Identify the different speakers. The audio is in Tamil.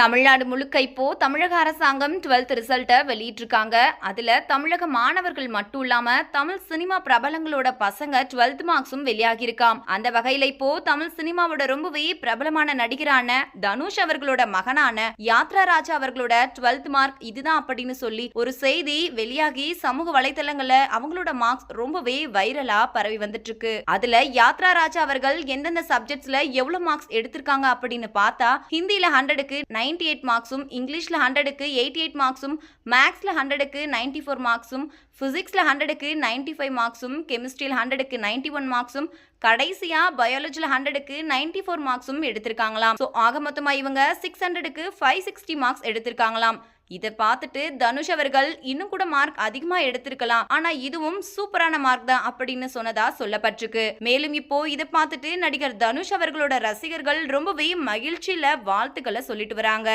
Speaker 1: தமிழ்நாடு முழுக்க இப்போ தமிழக அரசாங்கம் 12th ரிசல்ட்டை வெளியிட்டிருக்காங்க. அதுல தமிழக மாணவர்கள் மட்டும் இல்லாம தமிழ் சினிமா பிரபலங்களோட பசங்க 12th மார்க்ஸும் வெளியாகியிருக்காம். அந்த வகையில இப்போ தமிழ் சினிமாவோட ரொம்பவே பிரபலமான நடிகரான தனுஷ் அவர்களோட மகனான யாத்ரா ராஜா அவர்களோட 12th மார்க் இதுதான் அப்படின்னு சொல்லி ஒரு செய்தி வெளியாகி சமூக வலைதளங்கள்ல அவங்களோட மார்க்ஸ் ரொம்பவே வைரலா பரவி வந்துட்டு இருக்கு அதுல யாத்ரா ராஜா அவர்கள் எந்தெந்த சப்ஜெக்ட்ஸ்ல எவ்வளவு மார்க்ஸ் எடுத்திருக்காங்க அப்படின்னு பார்த்தா ஹிந்தியில ஹண்ட்ரடுக்கு நைன்டி எயிட் மார்க்ஸும் இங்கிலீஷ்ல ஹண்ட்ரடுக்கு எயிட்டி எயிட் மார்க்ஸும் மேக்ஸில் ஹண்ட்ரடுக்கு நைன்டி ஃபோர் மார்க்ஸும் ஃபிசிக்ஸில் ஹண்ட்ரடுக்கு நைன்டி ஃபைவ் மார்க்ஸும் கெமிஸ்ட்ரியில் ஹண்ட்ரடுக்கு நைன்டி ஒன் மார்க்ஸும் கடைசியாக பயாலஜியில் ஹண்ட்ரடுக்கு நைன்டி ஃபோர் மார்க்ஸும் எடுத்திருக்காங்களாம். ஸோ ஆக மொத்தமாக இவங்க சிக்ஸ் ஹண்ட்ரடுக்கு ஃபைவ் சிக்ஸ்டி மார்க்ஸ் எடுத்திருக்காங்களாம். இதை பார்த்துட்டு தனுஷ் அவர்கள் இன்னும் கூட மார்க் அதிகமா எடுத்திருக்கலாம். ஆனா இதுவும் சூப்பரான மார்க் தான் அப்படின்னு சொன்னதா சொல்லப்பட்டிருக்கு. மேலும் இப்போ இதை பார்த்துட்டு நடிகர் தனுஷ் அவர்களோட ரசிகர்கள் ரொம்பவே மகிழ்ச்சியில வாழ்த்துக்களை சொல்லிட்டு வராங்க.